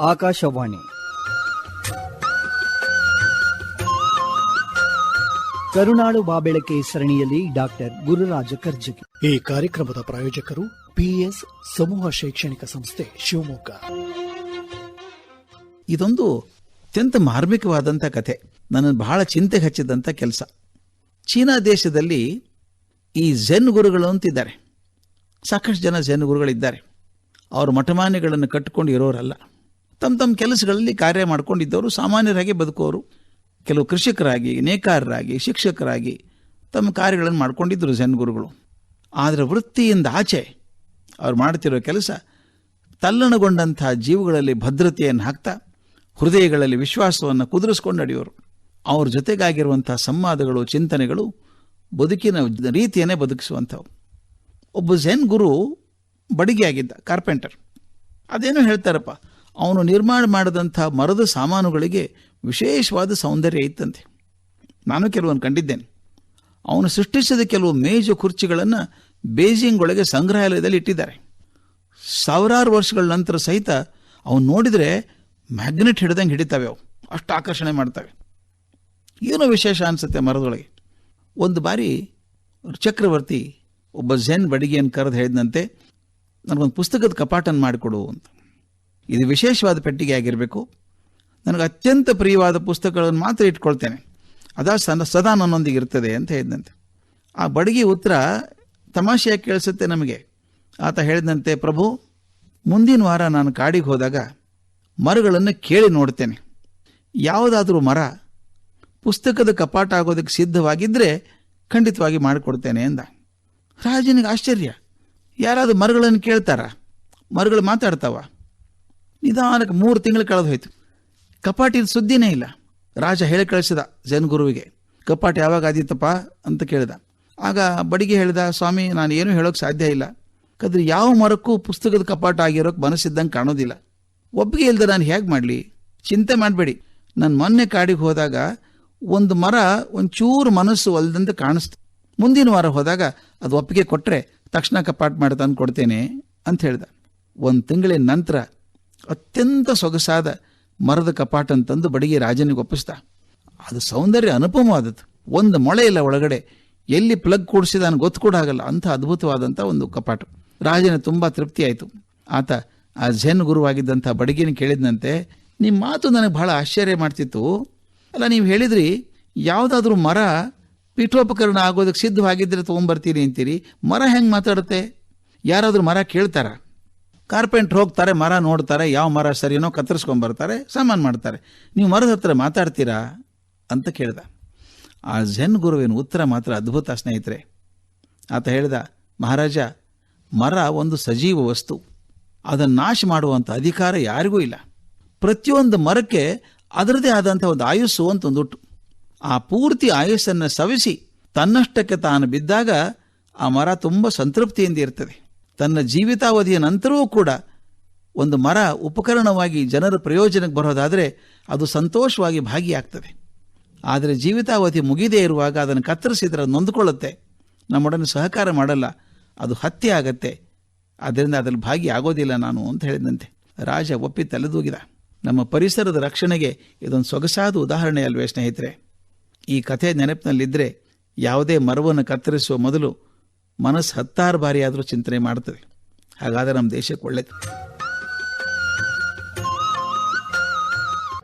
ಆಕಾಶವಾಣಿ. ಕರುಣಾಳು ಬಾಬೆಳಕೆ ಸರಣಿಯಲ್ಲಿ ಡಾಕ್ಟರ್ ಗುರುರಾಜ ಕರ್ಜಗಿ. ಈ ಕಾರ್ಯಕ್ರಮದ ಪ್ರಾಯೋಜಕರು ಪಿಎಸ್ ಸಮೂಹ ಶೈಕ್ಷಣಿಕ ಸಂಸ್ಥೆ ಶಿವಮೊಗ್ಗ. ಇದೊಂದು ಅತ್ಯಂತ ಮಾರ್ಮಿಕವಾದಂಥ ಕಥೆ. ನನ್ನನ್ನು ಬಹಳ ಚಿಂತೆ ಹಚ್ಚಿದಂಥ ಕೆಲಸ. ಚೀನಾ ದೇಶದಲ್ಲಿ ಈ ಝೆನ್ ಗುರುಗಳು ಅಂತಿದ್ದಾರೆ. ಸಾಕಷ್ಟು ಜನ ಝೆನ್ ಗುರುಗಳಿದ್ದಾರೆ. ಅವರು ಮಠಮಾನ್ಯಗಳನ್ನು ಕಟ್ಟಿಕೊಂಡು ಇರೋರಲ್ಲ. ತಮ್ಮ ತಮ್ಮ ಕೆಲಸಗಳಲ್ಲಿ ಕಾರ್ಯ ಮಾಡ್ಕೊಂಡಿದ್ದವರು ಸಾಮಾನ್ಯರಾಗಿ ಬದುಕೋರು ಕೆಲವು ಕೃಷಿಕರಾಗಿ, ನೇಕಾರರಾಗಿ, ಶಿಕ್ಷಕರಾಗಿ ತಮ್ಮ ಕಾರ್ಯಗಳನ್ನು ಮಾಡ್ಕೊಂಡಿದ್ದರು ಜನ್ ಗುರುಗಳು. ಆದರೆ ವೃತ್ತಿಯಿಂದ ಆಚೆ ಅವ್ರು ಮಾಡ್ತಿರೋ ಕೆಲಸ ತಲ್ಲಣಗೊಂಡಂಥ ಜೀವಗಳಲ್ಲಿ ಭದ್ರತೆಯನ್ನು ಹಾಕ್ತಾ, ಹೃದಯಗಳಲ್ಲಿ ವಿಶ್ವಾಸವನ್ನು ಕುದುರಿಸ್ಕೊಂಡು ನಡೆಯೋರು. ಅವ್ರ ಜೊತೆಗಾಗಿರುವಂಥ ಸಂವಾದಗಳು, ಚಿಂತನೆಗಳು ಬದುಕಿನ ರೀತಿಯನ್ನೇ ಬದುಕಿಸುವಂಥವು. ಒಬ್ಬ ಝೆನ್ ಗುರು ಬಡಿಗೆ ಆಗಿದ್ದ ಕಾರ್ಪೆಂಟರ್ ಅದೇನೋ ಹೇಳ್ತಾರಪ್ಪ ಅವನು ನಿರ್ಮಾಣ ಮಾಡಿದಂಥ ಮರದ ಸಾಮಾನುಗಳಿಗೆ ವಿಶೇಷವಾದ ಸೌಂದರ್ಯ ಇತ್ತಂತೆ. ನಾನು ಕೆಲವೊಂದು ಕಂಡಿದ್ದೇನೆ. ಅವನು ಸೃಷ್ಟಿಸಿದ ಕೆಲವು ಮೇಜು ಕುರ್ಚಿಗಳನ್ನು ಬೇಜಿಂಗ್ ಒಳಗೆ ಸಂಗ್ರಹಾಲಯದಲ್ಲಿ ಇಟ್ಟಿದ್ದಾರೆ. ಸಾವಿರಾರು ವರ್ಷಗಳ ನಂತರ ಸಹಿತ ಅವನು ನೋಡಿದರೆ ಮ್ಯಾಗ್ನೆಟ್ ಹಿಡ್ದಂಗೆ ಹಿಡಿತಾವೆ ಅವು. ಅಷ್ಟು ಆಕರ್ಷಣೆ ಮಾಡ್ತವೆ. ಏನೋ ವಿಶೇಷ ಅನಿಸುತ್ತೆ ಮರದೊಳಗೆ. ಒಂದು ಬಾರಿ ಚಕ್ರವರ್ತಿ ಒಬ್ಬ ಝೆನ್ ಬಡಿಗೆಯನ್ನು ಕರೆದು ಹೇಳಿದಂತೆ, ನನಗೊಂದು ಪುಸ್ತಕದ ಕಪಾಟನ್ನು ಮಾಡಿಕೊಡು ಅಂತ. ಇದು ವಿಶೇಷವಾದ ಪೆಟ್ಟಿಗೆ ಆಗಿರಬೇಕು. ನನಗೆ ಅತ್ಯಂತ ಪ್ರಿಯವಾದ ಪುಸ್ತಕಗಳನ್ನು ಮಾತ್ರ ಇಟ್ಕೊಳ್ತೇನೆ. ಅದಾ ಸದ ಸದಾ ನನ್ನೊಂದಿಗೆ ಇರ್ತದೆ ಅಂತ ಹೇಳಿದಂತೆ. ಆ ಬಡಗಿ ಉತ್ತರ ತಮಾಷೆಯಾಗಿ ಕೇಳಿಸುತ್ತೆ ನಮಗೆ. ಆತ ಹೇಳಿದಂತೆ, ಪ್ರಭು, ಮುಂದಿನ ವಾರ ನಾನು ಕಾಡಿಗೆ ಹೋದಾಗ ಮರಗಳನ್ನು ಕೇಳಿ ನೋಡ್ತೇನೆ. ಯಾವುದಾದ್ರೂ ಮರ ಪುಸ್ತಕದ ಕಪಾಟ ಆಗೋದಕ್ಕೆ ಸಿದ್ಧವಾಗಿದ್ದರೆ ಖಂಡಿತವಾಗಿ ಮಾಡಿಕೊಡ್ತೇನೆ ಅಂದ. ರಾಜನಿಗೆ ಆಶ್ಚರ್ಯ. ಯಾರಾದರೂ ಮರಗಳನ್ನು ಕೇಳ್ತಾರಾ? ಮರಗಳು ಮಾತಾಡ್ತಾವ? ನಿಧಾನಕ್ಕೆ ಮೂರು ತಿಂಗಳು ಕಳೆದು ಹೋಯ್ತು. ಕಪಾಟಿನ ಸುದ್ದಿನೇ ಇಲ್ಲ. ರಾಜ ಹೇಳಿ ಕಳಿಸಿದ ಜನ್ ಗುರುವಿಗೆ, ಕಪಾಟ ಯಾವಾಗ ಆದೀತಪ್ಪ? ಅಂತ ಕೇಳಿದ. ಆಗ ಬಡಿಗೆ ಹೇಳಿದ, ಸ್ವಾಮಿ, ನಾನು ಏನೂ ಹೇಳೋಕೆ ಸಾಧ್ಯ ಇಲ್ಲ. ಕದ್ರೆ ಯಾವ ಮರಕ್ಕೂ ಪುಸ್ತಕದ ಕಪಾಟ ಆಗಿರೋಕೆ ಮನಸ್ಸಿದ್ದಂಗೆ ಕಾಣೋದಿಲ್ಲ. ಒಪ್ಪಿಗೆ ಇಲ್ಲದೆ ನಾನು ಹೇಗೆ ಮಾಡಲಿ? ಚಿಂತೆ ಮಾಡಬೇಡಿ. ನಾನು ಮೊನ್ನೆ ಕಾಡಿಗೆ ಹೋದಾಗ ಒಂದು ಮರ ಒಂಚೂರು ಮನಸ್ಸು ಒಲ್ದಂತೆ ಕಾಣಿಸ್ತು. ಮುಂದಿನ ವಾರ ಹೋದಾಗ ಅದು ಒಪ್ಪಿಗೆ ಕೊಟ್ಟರೆ ತಕ್ಷಣ ಕಪಾಟ್ ಮಾಡಿ ತಂದು ಕೊಡ್ತೇನೆ ಅಂತ ಹೇಳ್ದ. ಒಂದು ತಿಂಗಳಿನ ನಂತರ ಅತ್ಯಂತ ಸೊಗಸಾದ ಮರದ ಕಪಾಟನ್ನು ತಂದು ಬಡಿಗೆ ರಾಜನಿಗೆ ಒಪ್ಪಿಸ್ದ. ಅದು ಸೌಂದರ್ಯ ಅನುಪಮವಾದದ್ದು. ಒಂದು ಮೊಳೆ ಇಲ್ಲ ಒಳಗಡೆ ಎಲ್ಲಿ ಪ್ಲಗ್ ಕೂಡಿಸಿದ ಗೊತ್ತು ಕೂಡ ಆಗಲ್ಲ. ಅಂಥ ಅದ್ಭುತವಾದಂಥ ಒಂದು ಕಪಾಟು. ರಾಜನ ತುಂಬ ತೃಪ್ತಿ ಆಯಿತು. ಆತ ಆ ಝೆನ್ ಗುರುವಾಗಿದ್ದಂಥ ಬಡಿಗೆನ ಕೇಳಿದಂತೆ ನಿಮ್ಮ ಮಾತು ನನಗೆ ಬಹಳ ಆಶ್ಚರ್ಯ ಮಾಡ್ತಿತ್ತು. ಅಲ್ಲ, ನೀವು ಹೇಳಿದ್ರಿ, ಯಾವುದಾದ್ರೂ ಮರ ಪೀಠೋಪಕರಣ ಆಗೋದಕ್ಕೆ ಸಿದ್ಧವಾಗಿದ್ದರೆ ತೊಗೊಂಬರ್ತೀರಿ ಅಂತೀರಿ. ಮರ ಹೆಂಗೆ ಮಾತಾಡುತ್ತೆ? ಯಾರಾದರೂ ಮರ ಕೇಳ್ತಾರ? ಕಾರ್ಪೆಂಟ್ರ್ ಹೋಗ್ತಾರೆ, ಮರ ನೋಡ್ತಾರೆ, ಯಾವ ಮರ ಸರಿನೋ ಕತ್ತರಿಸ್ಕೊಂಬರ್ತಾರೆ ಸಾಮಾನು ಮಾಡ್ತಾರೆ. ನೀವು ಮರದ ಹತ್ರ ಮಾತಾಡ್ತೀರಾ ಅಂತ ಕೇಳ್ದ. ಆ ಝೆನ್ ಗುರುವಿನ ಉತ್ತರ ಮಾತ್ರ ಅದ್ಭುತ ಸ್ನೇಹಿತರೆ. ಆತ ಹೇಳ್ದ, ಮಹಾರಾಜ, ಮರ ಒಂದು ಸಜೀವ ವಸ್ತು. ಅದನ್ನು ನಾಶ ಮಾಡುವಂಥ ಅಧಿಕಾರ ಯಾರಿಗೂ ಇಲ್ಲ. ಪ್ರತಿಯೊಂದು ಮರಕ್ಕೆ ಅದರದೇ ಆದಂಥ ಒಂದು ಆಯುಸ್ಸು ಅಂತ ಒಂದುಟ್ಟು ಆ ಪೂರ್ತಿ ಆಯುಸ್ಸನ್ನು ಸವಿಸಿ ತನ್ನಷ್ಟಕ್ಕೆ ತಾನು ಬಿದ್ದಾಗ ಆ ಮರ ತುಂಬ ಸಂತೃಪ್ತಿಯಿಂದ ಇರ್ತದೆ. ತನ್ನ ಜೀವಿತಾವಧಿಯ ನಂತರವೂ ಕೂಡ ಒಂದು ಮರ ಉಪಕರಣವಾಗಿ ಜನರ ಪ್ರಯೋಜನಕ್ಕೆ ಬರೋದಾದರೆ ಅದು ಸಂತೋಷವಾಗಿ ಭಾಗಿಯಾಗ್ತದೆ. ಆದರೆ ಜೀವಿತಾವಧಿ ಮುಗಿದೇ ಇರುವಾಗ ಅದನ್ನು ಕತ್ತರಿಸಿದರೆ ಅದು ನೊಂದ್ಕೊಳ್ಳುತ್ತೆ. ನಮ್ಮೊಡನೆ ಸಹಕಾರ ಮಾಡಲ್ಲ. ಅದು ಹತ್ಯೆ ಆಗತ್ತೆ. ಅದರಿಂದ ಅದರಲ್ಲಿ ಭಾಗಿ ಆಗೋದಿಲ್ಲ ನಾನು ಅಂತ ಹೇಳಿದಂತೆ. ರಾಜ ಒಪ್ಪಿ ತಲೆದೂಗಿದ. ನಮ್ಮ ಪರಿಸರದ ರಕ್ಷಣೆಗೆ ಇದೊಂದು ಸೊಗಸಾದ ಉದಾಹರಣೆ ಅಲ್ವೇ ಸ್ನೇಹಿತರೆ. ಈ ಕಥೆ ನೆನಪಿನಲ್ಲಿದ್ದರೆ ಯಾವುದೇ ಮರವನ್ನು ಕತ್ತರಿಸುವ ಮೊದಲು ಮನಸ್ಸು ಹತ್ತಾರು ಬಾರಿ ಆದರೂ ಚಿಂತನೆ ಮಾಡ್ತದೆ. ಹಾಗಾದರೆ ನಮ್ಮ ದೇಶಕ್ಕೆ ಒಳ್ಳೆಯದು